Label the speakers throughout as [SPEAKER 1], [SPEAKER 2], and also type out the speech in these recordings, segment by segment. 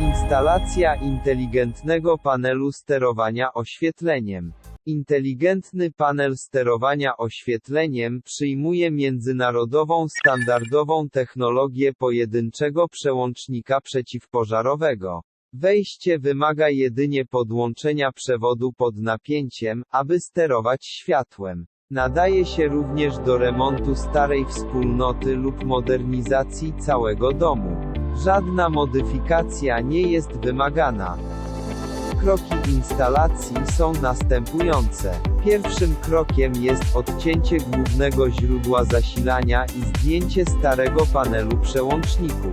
[SPEAKER 1] Instalacja inteligentnego panelu sterowania oświetleniem. Inteligentny panel sterowania oświetleniem przyjmuje międzynarodową standardową technologię pojedynczego przełącznika przeciwpożarowego. Wejście wymaga jedynie podłączenia przewodu pod napięciem, aby sterować światłem. Nadaje się również do remontu starej wspólnoty lub modernizacji całego domu. Żadna modyfikacja nie jest wymagana. Kroki instalacji są następujące. Pierwszym krokiem jest odcięcie głównego źródła zasilania i zdjęcie starego panelu przełączników.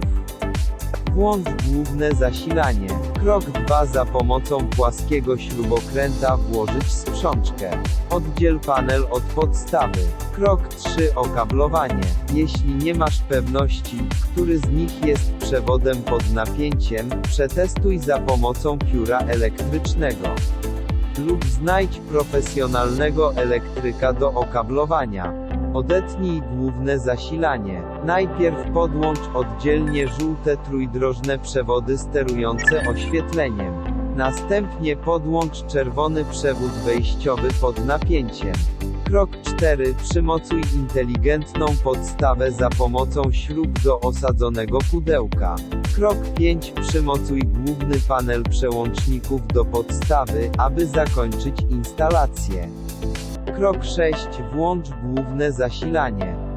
[SPEAKER 1] Włącz główne zasilanie. Krok 2 Za pomocą płaskiego śrubokręta włożyć sprzączkę. Oddziel panel od podstawy. Krok 3 Okablowanie. Jeśli nie masz pewności, który z nich jest przewodem pod napięciem, przetestuj za pomocą pióra elektrycznego. Lub znajdź profesjonalnego elektryka do okablowania. Odetnij główne zasilanie. Najpierw podłącz oddzielnie żółte trójdrożne przewody sterujące oświetleniem. Następnie podłącz czerwony przewód wejściowy pod napięciem. Krok 4. Przymocuj inteligentną podstawę za pomocą śrub do osadzonego pudełka. Krok 5. Przymocuj główny panel przełączników do podstawy, aby zakończyć instalację. Krok 6. Włącz główne zasilanie.